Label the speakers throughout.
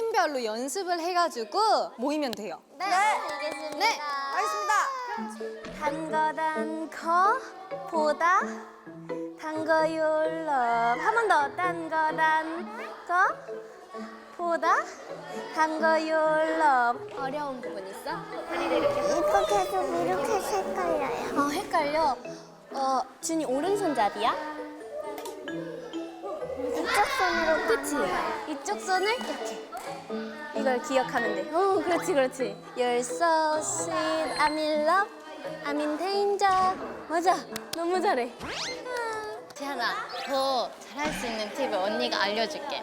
Speaker 1: 팀별로 연습을 해가지고 모이면 돼요.
Speaker 2: 네, 알겠습니다.
Speaker 1: 네,
Speaker 2: 알겠습니다. 단거 단 거 보다 단거 율럽 한 번 더 단거 단 거 보다 단거 율럽 어려운 부분 있어? 이렇게
Speaker 3: 계속 이렇게 색깔려요.
Speaker 2: 어 헷갈려 어 준이 오른손잡이야?
Speaker 3: 이쪽 손으로
Speaker 2: 그치? 이쪽 손을 이렇게 이걸 기억하면 돼. 어, 그렇지, 그렇지. You're so sweet, I'm in love, I'm in danger. 맞아, 너무 잘해.
Speaker 4: 재한아, 더 잘할 수 있는 팁을 언니가 알려줄게.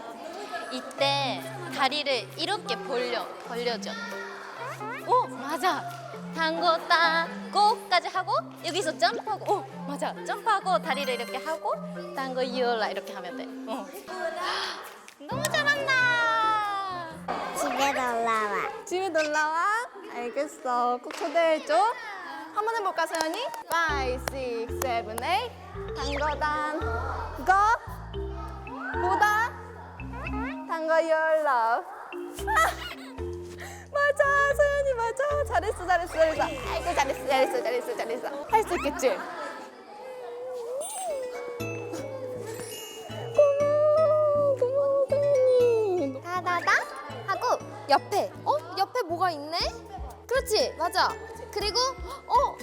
Speaker 4: 이때 다리를 이렇게 벌려, 벌려줘. 오, 맞아. Tango 따고까지 하고 여기서 점프하고, 오, 맞아. 점프하고 다리를 이렇게 하고 tango yola 이렇게 하면 돼. 어. 너무 잘한다.
Speaker 3: 집에 놀러와.
Speaker 1: 집에 놀러와. 알겠어. 꼭 초대해줘. 한번 해볼까, 서연이? 5, 6, 7, 8. 단거단. 거. 보다. 단거 your love. 맞아, 서연이 맞아. 잘했어, 잘했어, 잘했어. 아이고, 잘했어, 잘했어, 잘했어, 잘했어. 할 수 있겠지? 고마워, 고마워, 서연이.
Speaker 2: 다다다 하고 옆에 어 옆에 뭐가 있네? 그렇지 맞아. 그리고 어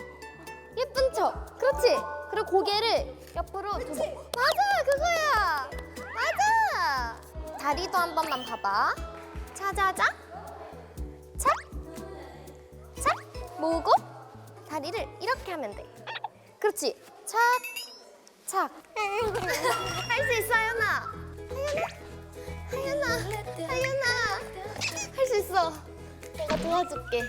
Speaker 2: 예쁜 척 그렇지. 그리고 고개를 옆으로 두 번. 맞아 그거야. 맞아. 다리도 한 번만 봐봐. 차자자. 착. 착. 모으고 다리를 이렇게 하면 돼. 그렇지. 착, 착. 할 수 있어, 하연아. 하연아, 하연아, 하연아. 할 수 있어. 내가 도와줄게.